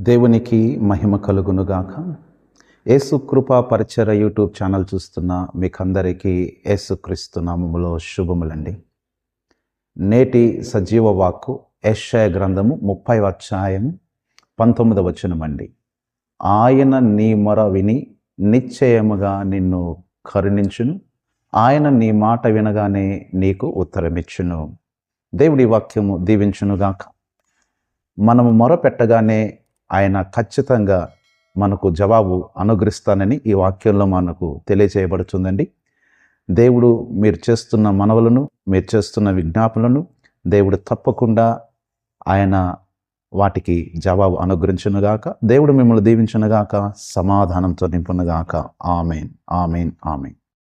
దేవునికి మహిమ కలుగునుగాక. యేసు కృపా పరిచర యూట్యూబ్ ఛానల్ చూస్తున్న మీకందరికీ యేసుక్రీస్తు నామములో శుభములండి. నేటి సజీవ వాక్కు యశ్య గ్రంథము ముప్పై అధ్యాయం పంతొమ్మిదవ వచనమండి. ఆయన నీ మొర విని నిశ్చయముగా నిన్ను కరుణించును. ఆయన నీ మాట వినగానే నీకు ఉత్తరమిచ్చును. దేవుడి వాక్యము దీవించునుగాక. మనము మొర పెట్టగానే ఆయన ఖచ్చితంగా మనకు జవాబు అనుగ్రహిస్తానని ఈ వాక్యంలో మనకు తెలియచేయబడుతుందండి దేవుడు మీరు చేస్తున్న మనవలను మీరు చేస్తున్న విజ్ఞాపనలను దేవుడు తప్పకుండా ఆయన వాటికి జవాబు అనుగ్రహించునుగాక దేవుడు మిమ్మల్ని దీవించునుగాక సమాధానంతో నింపునుగాక ఆమెన్. ఆమెన్. ఆమెన్.